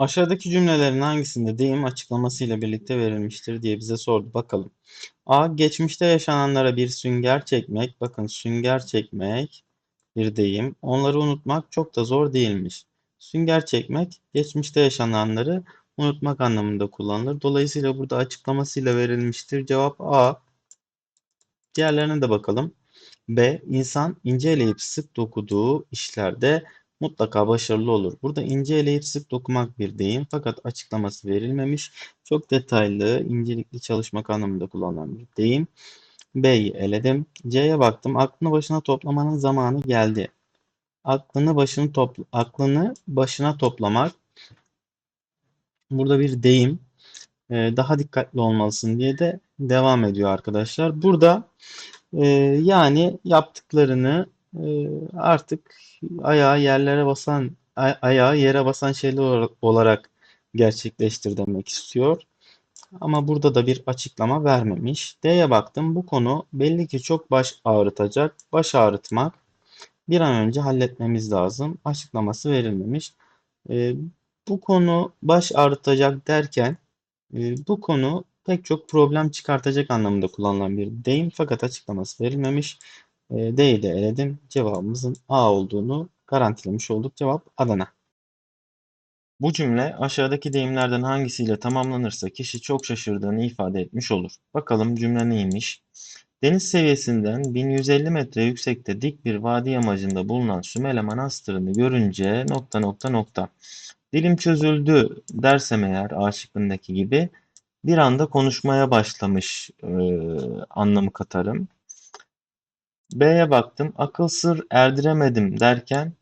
Aşağıdaki cümlelerin hangisinde deyim açıklamasıyla birlikte verilmiştir diye bize sordu. Bakalım. A. Geçmişte yaşananlara bir sünger çekmek. Bakın sünger çekmek bir deyim. Onları unutmak çok da zor değilmiş. Sünger çekmek geçmişte yaşananları unutmak anlamında kullanılır. Dolayısıyla burada açıklamasıyla verilmiştir. Cevap A. Diğerlerine de bakalım. B. İnsan ince eleyip sık dokuduğu işlerde mutlaka başarılı olur. Burada ince eleyip sık dokumak bir deyim fakat açıklaması verilmemiş. Çok detaylı, incelikli çalışmak anlamında kullanılan bir deyim. B'yi eledim. C'ye baktım. Aklını başına toplamanın zamanı geldi. Aklını başını topla aklını başına toplamak. Burada bir deyim. Ee, daha dikkatli olmalısın diye de devam ediyor arkadaşlar. Burada e, yani yaptıklarını artık ayağı yerlere basan ay- ayağı yere basan şeyler olarak, gerçekleştir demek istiyor. Ama burada da bir açıklama vermemiş. D'ye baktım. Bu konu belli ki çok baş ağrıtacak. Baş ağrıtmak bir an önce halletmemiz lazım. Açıklaması verilmemiş. E, bu konu baş ağrıtacak derken e, bu konu pek çok problem çıkartacak anlamında kullanılan bir deyim fakat açıklaması verilmemiş. E, D'yi de eledim. Cevabımızın A olduğunu garantilemiş olduk. Cevap Adana. Bu cümle aşağıdaki deyimlerden hangisiyle tamamlanırsa kişi çok şaşırdığını ifade etmiş olur. Bakalım cümle neymiş? Deniz seviyesinden 1150 metre yüksekte dik bir vadi yamacında bulunan Sümele Manastırı'nı görünce nokta nokta nokta. Dilim çözüldü dersem eğer A şıkkındaki gibi bir anda konuşmaya başlamış e, anlamı katarım. B'ye baktım. Akıl sır erdiremedim derken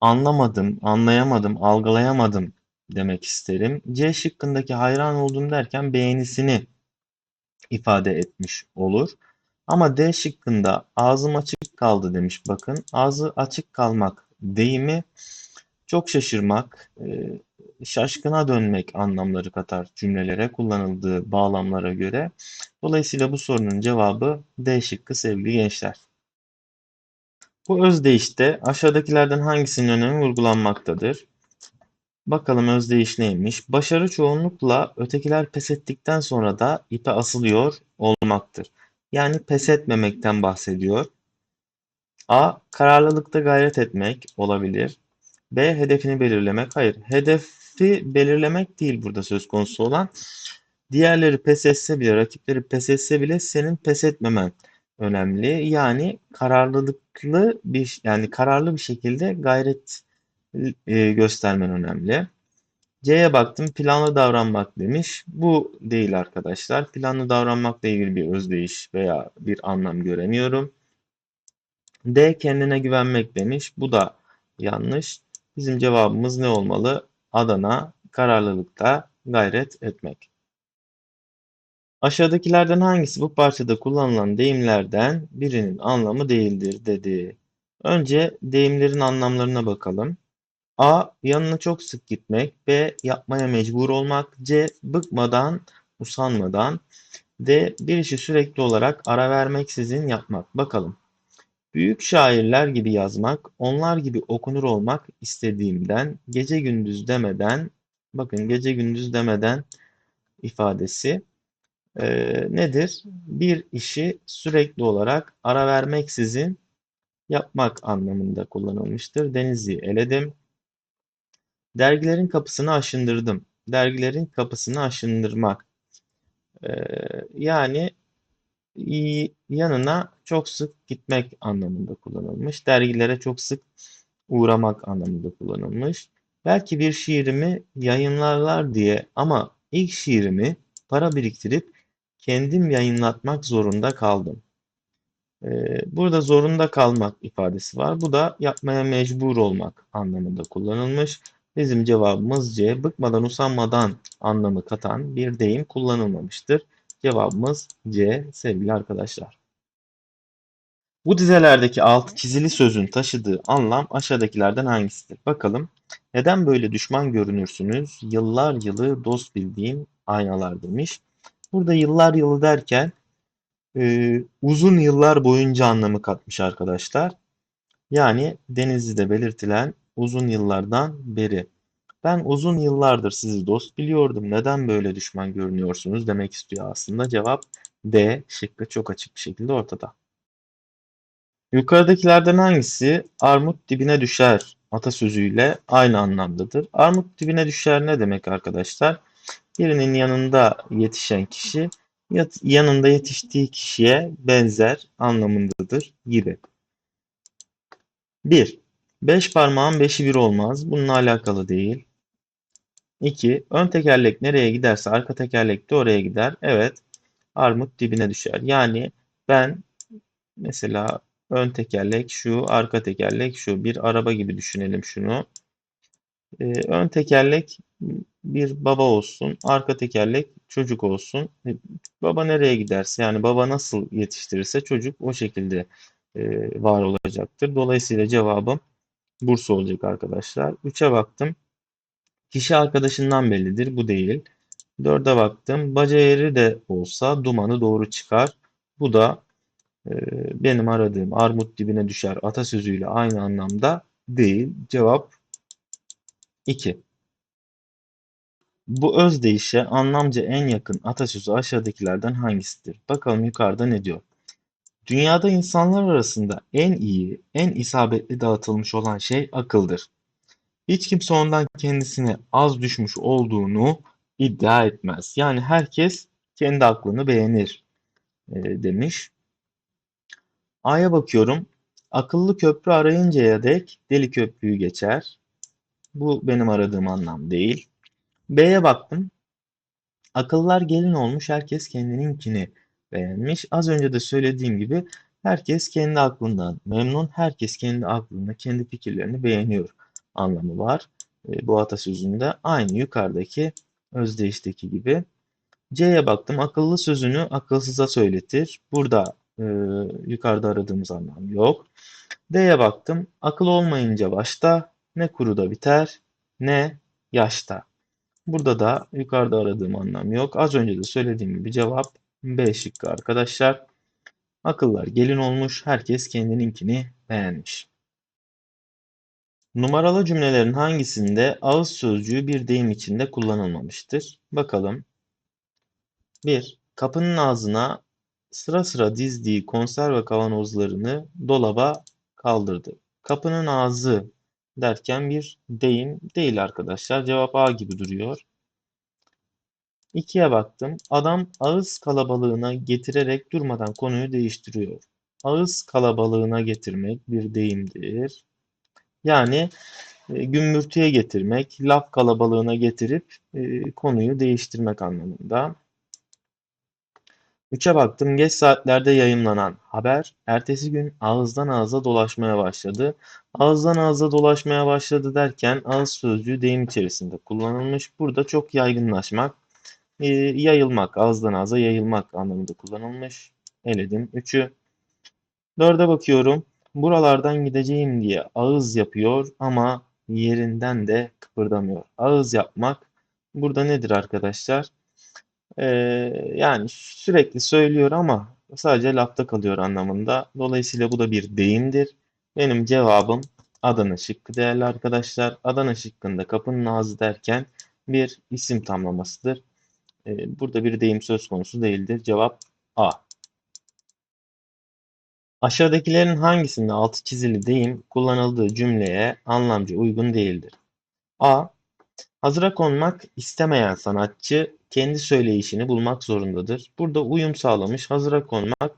anlamadım, anlayamadım, algılayamadım demek isterim. C şıkkındaki hayran oldum derken beğenisini ifade etmiş olur. Ama D şıkkında ağzım açık kaldı demiş bakın. Ağzı açık kalmak deyimi çok şaşırmak, e, şaşkına dönmek anlamları katar cümlelere kullanıldığı bağlamlara göre. Dolayısıyla bu sorunun cevabı D şıkkı sevgili gençler. Bu özdeyişte aşağıdakilerden hangisinin önemi vurgulanmaktadır? Bakalım özdeyiş neymiş? Başarı çoğunlukla ötekiler pes ettikten sonra da ipe asılıyor olmaktır. Yani pes etmemekten bahsediyor. A. Kararlılıkta gayret etmek olabilir. B. Hedefini belirlemek. Hayır. Hedefi belirlemek değil burada söz konusu olan. Diğerleri pes etse bile, rakipleri pes etse bile senin pes etmemen önemli. Yani kararlılıklı bir yani kararlı bir şekilde gayret e, göstermen önemli. C'ye baktım planlı davranmak demiş. Bu değil arkadaşlar. Planlı davranmakla ilgili bir özdeyiş veya bir anlam göremiyorum. D kendine güvenmek demiş. Bu da yanlış. Bizim cevabımız ne olmalı? Adana kararlılıkta gayret etmek. Aşağıdakilerden hangisi bu parçada kullanılan deyimlerden birinin anlamı değildir dedi. Önce deyimlerin anlamlarına bakalım. A. Yanına çok sık gitmek. B. Yapmaya mecbur olmak. C. Bıkmadan, usanmadan. D. Bir işi sürekli olarak ara vermeksizin yapmak. Bakalım. Büyük şairler gibi yazmak, onlar gibi okunur olmak istediğimden, gece gündüz demeden, bakın gece gündüz demeden ifadesi e, nedir? Bir işi sürekli olarak ara vermeksizin yapmak anlamında kullanılmıştır. Denizli'yi eledim. Dergilerin kapısını aşındırdım. Dergilerin kapısını aşındırmak. E, yani yanına çok sık gitmek anlamında kullanılmış. Dergilere çok sık uğramak anlamında kullanılmış. Belki bir şiirimi yayınlarlar diye ama ilk şiirimi para biriktirip kendim yayınlatmak zorunda kaldım. Ee, burada zorunda kalmak ifadesi var. Bu da yapmaya mecbur olmak anlamında kullanılmış. Bizim cevabımız C. Bıkmadan usanmadan anlamı katan bir deyim kullanılmamıştır. Cevabımız C sevgili arkadaşlar. Bu dizelerdeki altı çizili sözün taşıdığı anlam aşağıdakilerden hangisidir? Bakalım. Neden böyle düşman görünürsünüz? Yıllar yılı dost bildiğim aynalar demiş. Burada yıllar yılı derken e, uzun yıllar boyunca anlamı katmış arkadaşlar. Yani Denizli'de belirtilen uzun yıllardan beri. Ben uzun yıllardır sizi dost biliyordum. Neden böyle düşman görünüyorsunuz demek istiyor aslında. Cevap D şıkkı çok açık bir şekilde ortada. Yukarıdakilerden hangisi armut dibine düşer atasözüyle aynı anlamdadır? Armut dibine düşer ne demek arkadaşlar? Birinin yanında yetişen kişi yanında yetiştiği kişiye benzer anlamındadır gibi. 1. Beş parmağın beşi bir olmaz. Bununla alakalı değil. 2. Ön tekerlek nereye giderse arka tekerlek de oraya gider. Evet. Armut dibine düşer. Yani ben mesela ön tekerlek şu, arka tekerlek şu. Bir araba gibi düşünelim şunu. Ee, ön tekerlek bir baba olsun, arka tekerlek çocuk olsun. E, Baba nereye giderse yani baba nasıl yetiştirirse çocuk o şekilde e, var olacaktır. Dolayısıyla cevabım Bursa olacak arkadaşlar. 3'e baktım. Kişi arkadaşından bellidir. Bu değil. 4'e baktım. Baca yeri de olsa dumanı doğru çıkar. Bu da e, benim aradığım armut dibine düşer atasözüyle aynı anlamda değil. Cevap 2. Bu özdeyişe anlamca en yakın atasözü aşağıdakilerden hangisidir? Bakalım yukarıda ne diyor? Dünyada insanlar arasında en iyi, en isabetli dağıtılmış olan şey akıldır. Hiç kimse ondan kendisine az düşmüş olduğunu iddia etmez. Yani herkes kendi aklını beğenir e, demiş. A'ya bakıyorum. Akıllı köprü arayıncaya dek deli köprüyü geçer. Bu benim aradığım anlam değil. B'ye baktım. Akıllar gelin olmuş, herkes kendininkini beğenmiş. Az önce de söylediğim gibi herkes kendi aklından memnun, herkes kendi aklında kendi fikirlerini beğeniyor anlamı var. E, bu atasözünde aynı yukarıdaki özdeyişteki gibi. C'ye baktım. Akıllı sözünü akılsıza söyletir. Burada e, yukarıda aradığımız anlam yok. D'ye baktım. Akıl olmayınca başta ne kuruda biter ne yaşta. Burada da yukarıda aradığım anlam yok. Az önce de söylediğim gibi cevap B şıkkı arkadaşlar. Akıllar gelin olmuş, herkes kendininkini beğenmiş. Numaralı cümlelerin hangisinde ağız sözcüğü bir deyim içinde kullanılmamıştır? Bakalım. 1. Kapının ağzına sıra sıra dizdiği konserve kavanozlarını dolaba kaldırdı. Kapının ağzı derken bir deyim değil arkadaşlar. Cevap A gibi duruyor. 2'ye baktım. Adam ağız kalabalığına getirerek durmadan konuyu değiştiriyor. Ağız kalabalığına getirmek bir deyimdir. Yani e, gümbürtüye getirmek, laf kalabalığına getirip e, konuyu değiştirmek anlamında. 3'e baktım. Geç saatlerde yayımlanan haber ertesi gün ağızdan ağza dolaşmaya başladı. Ağızdan ağza dolaşmaya başladı derken ağız sözcüğü deyim içerisinde kullanılmış. Burada çok yaygınlaşmak, e, yayılmak, ağızdan ağza yayılmak anlamında kullanılmış. Eledim 3'ü. 4'e bakıyorum. Buralardan gideceğim diye ağız yapıyor ama yerinden de kıpırdamıyor. Ağız yapmak burada nedir arkadaşlar? Ee, yani sürekli söylüyor ama sadece lafta kalıyor anlamında. Dolayısıyla bu da bir deyimdir. Benim cevabım Adana şıkkı değerli arkadaşlar. Adana şıkkında kapının ağzı derken bir isim tamlamasıdır. Ee, burada bir deyim söz konusu değildir. Cevap A. Aşağıdakilerin hangisinde altı çizili deyim kullanıldığı cümleye anlamca uygun değildir? A. Hazıra konmak istemeyen sanatçı kendi söyleyişini bulmak zorundadır. Burada uyum sağlamış, hazıra konmak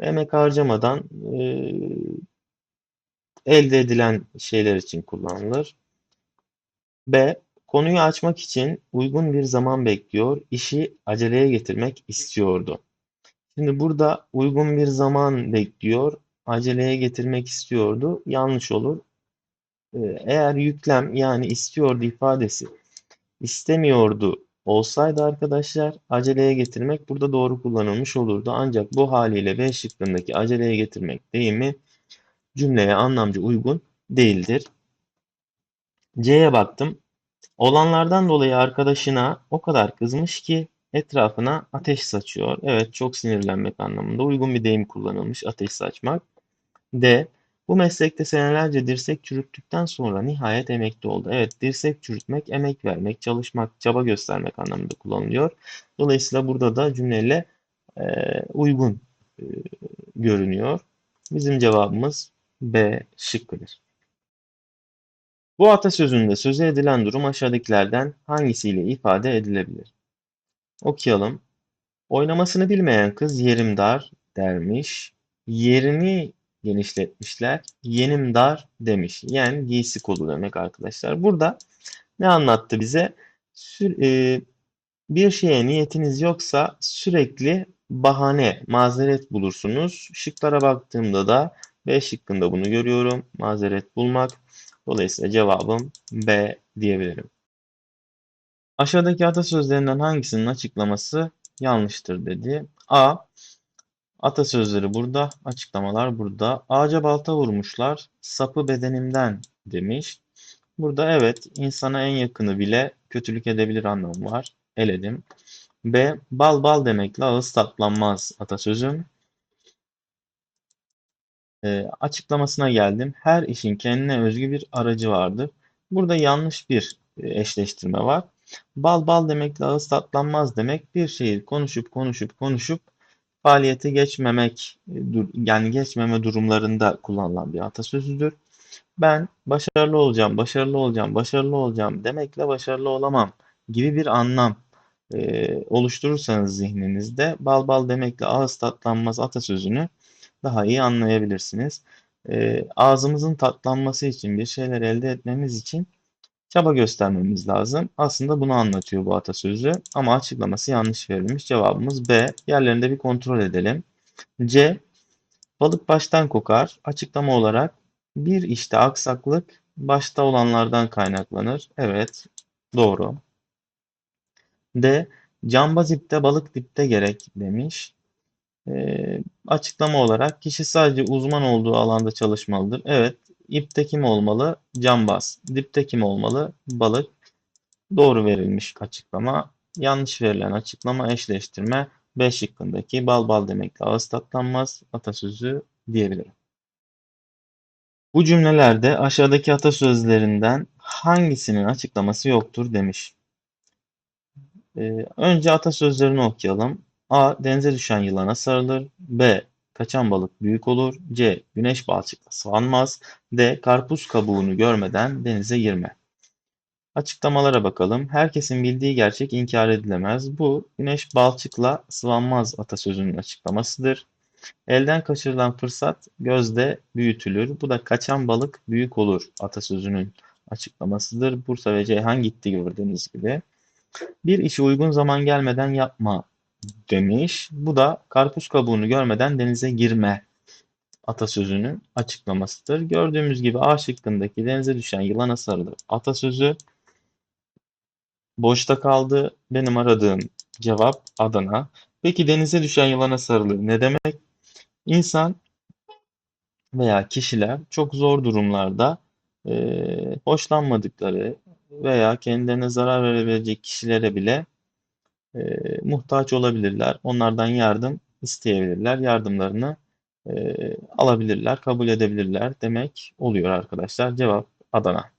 emek harcamadan e, elde edilen şeyler için kullanılır. B. Konuyu açmak için uygun bir zaman bekliyor, işi aceleye getirmek istiyordu. Şimdi burada uygun bir zaman bekliyor, aceleye getirmek istiyordu. Yanlış olur. Ee, Eğer yüklem yani istiyordu ifadesi istemiyordu olsaydı arkadaşlar aceleye getirmek burada doğru kullanılmış olurdu. Ancak bu haliyle B şıkkındaki aceleye getirmek deyimi cümleye anlamca uygun değildir. C'ye baktım. Olanlardan dolayı arkadaşına o kadar kızmış ki etrafına ateş saçıyor. Evet çok sinirlenmek anlamında uygun bir deyim kullanılmış ateş saçmak. D. Bu meslekte senelerce dirsek çürüttükten sonra nihayet emekli oldu. Evet, dirsek çürütmek, emek vermek, çalışmak, çaba göstermek anlamında kullanılıyor. Dolayısıyla burada da cümleyle e, uygun e, görünüyor. Bizim cevabımız B şıkkıdır. Bu atasözünde sözü edilen durum aşağıdakilerden hangisiyle ifade edilebilir? Okuyalım. Oynamasını bilmeyen kız yerim dar dermiş. Yerini genişletmişler. Yenim dar demiş. Yani giysi kodu demek arkadaşlar. Burada ne anlattı bize? Sü- e, bir şeye niyetiniz yoksa sürekli bahane, mazeret bulursunuz. Şıklara baktığımda da B şıkkında bunu görüyorum. Mazeret bulmak. Dolayısıyla cevabım B diyebilirim. Aşağıdaki atasözlerinden hangisinin açıklaması yanlıştır dedi. A. Atasözleri burada, açıklamalar burada. Ağaca balta vurmuşlar, sapı bedenimden demiş. Burada evet, insana en yakını bile kötülük edebilir anlamı var. Eledim. B. Bal bal demekle ağız tatlanmaz atasözüm. E, açıklamasına geldim. Her işin kendine özgü bir aracı vardır. Burada yanlış bir e, eşleştirme var. Bal bal demekle ağız tatlanmaz demek bir şeyi konuşup konuşup konuşup faaliyete geçmemek e, yani geçmeme durumlarında kullanılan bir atasözüdür. Ben başarılı olacağım, başarılı olacağım, başarılı olacağım demekle başarılı olamam gibi bir anlam e, oluşturursanız zihninizde bal bal demekle ağız tatlanmaz atasözünü daha iyi anlayabilirsiniz. E, ağzımızın tatlanması için bir şeyler elde etmemiz için çaba göstermemiz lazım. Aslında bunu anlatıyor bu atasözü ama açıklaması yanlış verilmiş. Cevabımız B. Yerlerinde bir kontrol edelim. C. Balık baştan kokar. Açıklama olarak bir işte aksaklık başta olanlardan kaynaklanır. Evet, doğru. D. Cambaz ipte balık dipte gerek demiş. Ee, açıklama olarak kişi sadece uzman olduğu alanda çalışmalıdır. Evet, ipte kim olmalı? Cambaz. Dipte kim olmalı? Balık. Doğru verilmiş açıklama. Yanlış verilen açıklama eşleştirme B şıkkındaki bal bal demekle ağız tatlanmaz atasözü diyebilirim. Bu cümlelerde aşağıdaki atasözlerinden hangisinin açıklaması yoktur demiş. Ee, önce atasözlerini okuyalım. A. Denize düşen yılana sarılır. B. Kaçan balık büyük olur. C. Güneş balçıkla sıvanmaz. D. Karpuz kabuğunu görmeden denize girme. Açıklamalara bakalım. Herkesin bildiği gerçek inkar edilemez. Bu güneş balçıkla sıvanmaz atasözünün açıklamasıdır. Elden kaçırılan fırsat gözde büyütülür. Bu da kaçan balık büyük olur atasözünün açıklamasıdır. Bursa ve Ceyhan gitti gördüğünüz gibi. Bir işi uygun zaman gelmeden yapma demiş. Bu da karpuz kabuğunu görmeden denize girme atasözünün açıklamasıdır. Gördüğümüz gibi A şıkkındaki denize düşen yılana sarılır atasözü boşta kaldı. Benim aradığım cevap Adana. Peki denize düşen yılana sarılır ne demek? İnsan veya kişiler çok zor durumlarda e, hoşlanmadıkları veya kendilerine zarar verebilecek kişilere bile e, muhtaç olabilirler. Onlardan yardım isteyebilirler. Yardımlarını e, alabilirler, kabul edebilirler demek oluyor arkadaşlar. Cevap Adana.